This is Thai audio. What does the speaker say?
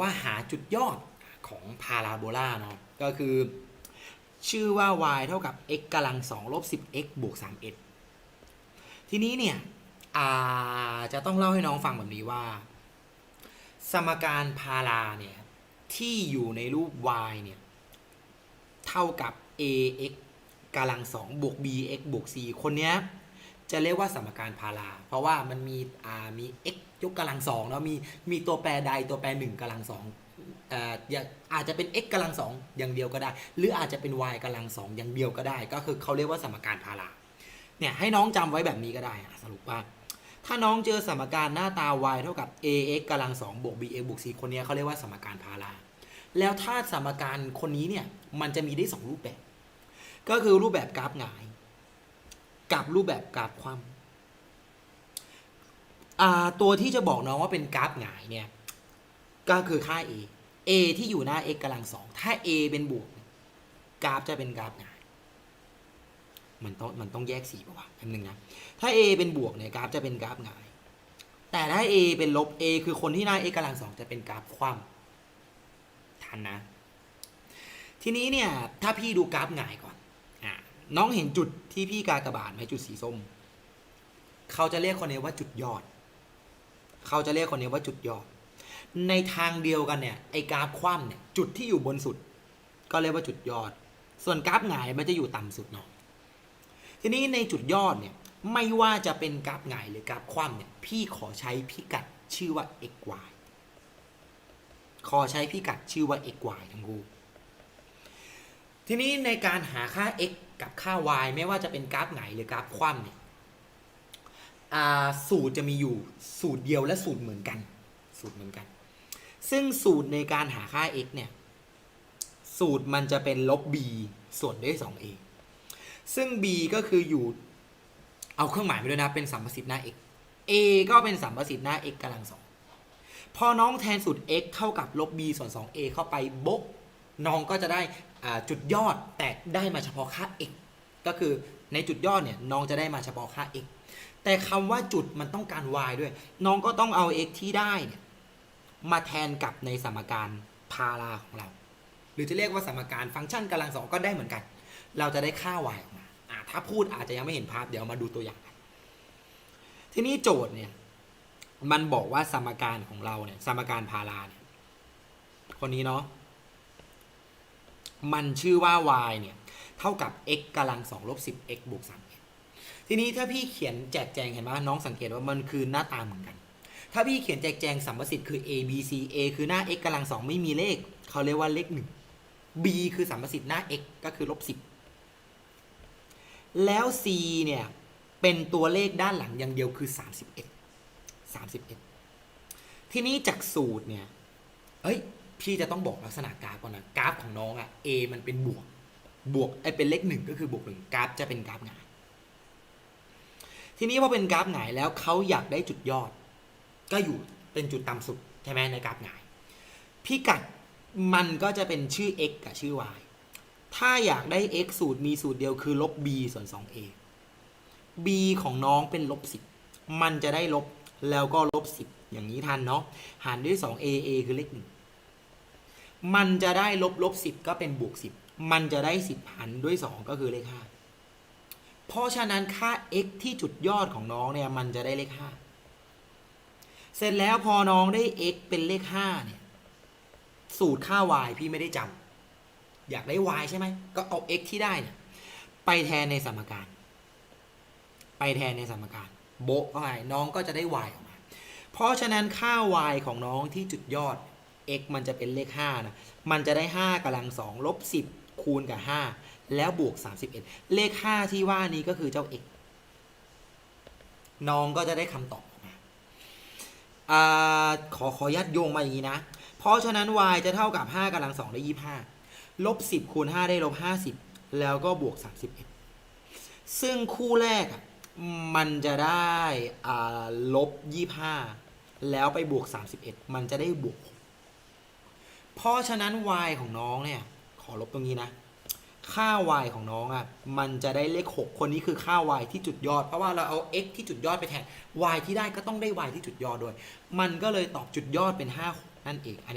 ว่าหาจุดยอดของพาราโบลาเนาะก็คือ ชื่อว่า y เท่ากับ x กำลัง2ลบ 10x บวก 3x ทีนี้เนี่ยอาจะต้องเล่าให้น้องฟังแบบนี้ว่า สมการพาราเนี่ย ที่อยู่ในรูป y เนี่ย เท่ากับ ax กำลัง2บวก bx บวก c คนเนี้ยจะเรียกว่าสมการพารา เพราะว่ามันมีมี x ยกกำลังสองแล้วมีมีตัวแปรใดตัวแปรหนึ่งกำลังสองอาอาจจะเป็น x กำลังสองอย่างเดียวก็ได้ หรืออาจจะเป็น y กำลังสองอย่างเดียวก็ได้ ก็คือเขาเรียกว่าสมการพาราเนี่ยให้น้องจำไว้แบบนี้ก็ได้สรุปว่า ถ้าน้องเจอสมการหน้าตา y เท่ากับ ax กำลังสองบวก bx บวก c คนนี้เขาเรียกว่าสมการพาราแล้วถ้าสมการคนนี้เนี่ยมันจะมีได้สองรูปแบบ ก็คือรูปแบบกราฟหงาย กับรูปแบบกราฟคว่ำ อ่าตัวที่จะบอกน้องว่าเป็นกราฟหงายเนี่ย ก็คือค่า a a ที่อยู่หน้า x กำลังสอง ถ้า a เป็นบวก กราฟจะเป็นกราฟหงาย มันต้องมันต้องแยกสีป่าวะอันหนึ่งนะ ถ้า a เป็นบวกเนี่ยกราฟจะเป็นกราฟหงาย แต่ถ้า a เป็นลบ a คือคนที่หน้า x กำลังสองจะเป็นกราฟคว่ำทันนะ ทีนี้เนี่ยถ้าพี่ดูกราฟหงายก่อนอะน้องเห็นจุดที่พี่กากระบาดไหมจุดสีส้ม เขาจะเรียกคนนี้ว่าจุดยอด เขาจะเรียกคนนี้ว่าจุดยอด ในทางเดียวกันเนี่ยไอ้กราฟคว่ำเนี่ยจุดที่อยู่บนสุด ก็เรียกว่าจุดยอด ส่วนกราฟหงายมันจะอยู่ต่ำสุดเนาะทีนี้ในจุดยอดเนี่ยไม่ว่าจะเป็นกราฟหงายหรือกราฟคว่ำเนี่ยพี่ขอใช้พิกัดชื่อว่า x y ขอใช้พิกัดชื่อว่า x y ทั้งคู่ทีนี้ในการหาค่า x กับค่า y ไม่ว่าจะเป็นกราฟไหนหรือกราฟคว่ำเนี่ย อ่าสูตรจะมีอยู่สูตรเดียวและสูตรเหมือนกัน สูตรเหมือนกัน ซึ่งสูตรในการหาค่า x เนี่ย สูตรมันจะเป็นลบ b ส่วนด้วย 2a ซึ่ง b ก็คืออยู่เอาเครื่องหมายไปด้วยนะเป็นสัมประสิทธิ์หน้า x a ก็เป็นสัมประสิทธิ์หน้า x กำลังสองพอน้องแทนสูตร x เท่ากับลบ b ส่วน 2a เข้าไปบะน้องก็จะได้จุดยอดแต่ได้มาเฉพาะค่า x ก็คือในจุดยอดเนี่ยน้องจะได้มาเฉพาะค่า x แต่คำว่าจุดมันต้องการ y ด้วย น้องก็ต้องเอา x ที่ได้เนี่ยมาแทนกับในสมการพาราของเรา หรือจะเรียกว่าสมการฟังก์ชันกำลังสองก็ได้เหมือนกัน เราจะได้ค่า y ออกมาถ้าพูดอาจจะยังไม่เห็นภาพเดี๋ยวมาดูตัวอย่างกันทีนี้โจทย์เนี่ยมันบอกว่าสมการของเราเนี่ยสมการพาราเนี่ยคนนี้เนาะมันชื่อว่า y เนี่ย เท่ากับ x กำลัง2ลบ10 x บวก3ทีนี้ถ้าพี่เขียนแจกแจงเห็นไหมน้องสังเกตว่ามันคือหน้าตาเหมือนกัน ถ้าพี่เขียนแจกแจงสัมประสิทธิ์คือ a b c a คือหน้า x กำลัง2ไม่มีเลข เขาเรียกว่าเลข1 b คือสัมประสิทธิ์หน้า x ก็คือลบ10แล้ว c เนี่ยเป็นตัวเลขด้านหลังอย่างเดียวคือ 31 31 ทีนี้จากสูตรเนี่ย เอ้ย พี่จะต้องบอกลักษณะกราฟก่อนนะ กราฟของน้องอะ A มันเป็นบวก บวกไอเป็นเลขหนึ่งก็คือบวกหนึ่งกราฟจะเป็นกราฟหงาย ทีนี้พอเป็นกราฟหงายแล้วเขาอยากได้จุดยอด ก็อยู่เป็นจุดต่ำสุดใช่ไหมในกราฟหงายพิกัดมันก็จะเป็นชื่อ x กับชื่อ y ถ้าอยากได้ x สูตรมีสูตรเดียวคือลบ b ส่วน 2a b ของน้องเป็นลบ 10 มันจะได้ลบแล้วก็ลบ 10 อย่างนี้ทันเนาะ หารด้วย 2a a คือเลขหนึ่งมันจะได้ลบลบ 10 ก็เป็นบวก 10 มันจะได้10หารด้วย 2 ก็คือเลข5เพราะฉะนั้นค่า x ที่จุดยอดของน้องเนี่ยมันจะได้เลข5เสร็จแล้วพอน้องได้ x เป็นเลข5เนี่ย สูตรค่า y พี่ไม่ได้จำอยากได้ y ใช่ไหมก็เอา x ที่ได้เนี่ยไปแทนในสมการ ไปแทนในสมการ โบะเข้าไปน้องก็จะได้ y ออกมา เพราะฉะนั้นค่า y ของน้องที่จุดยอด x มันจะเป็นเลข5นะ มันจะได้ 5กำลัง2ลบ10 คูณกับ 5 แล้วบวก 31 เลข 5 ที่ว่านี้ก็คือเจ้า x น้องก็จะได้คำตอบออกมาอ่าขอขอยัดโยงมาอย่างนี้นะ เพราะฉะนั้น y จะเท่ากับ 5กำลัง2ได้25 ลบ 10 คูณ 5 ได้ลบ 50 แล้วก็บวก 31 ซึ่งคู่แรกมันจะได้ลบ 25 แล้วไปบวก 31 มันจะได้บวก เพราะฉะนั้น y ของน้องเนี่ย อลบตรงนี้นะ ค่า y ของน้องอะ่ะ มันจะได้เลข 6 คนนี้คือค่า y ที่จุดยอด เพราะว่าเราเอา x ที่จุดยอดไปแทน y ที่ได้ก็ต้องได้ y ที่จุดยอดด้วย มันก็เลยตอบจุดยอดเป็น 5 นั่นเอง อันนี้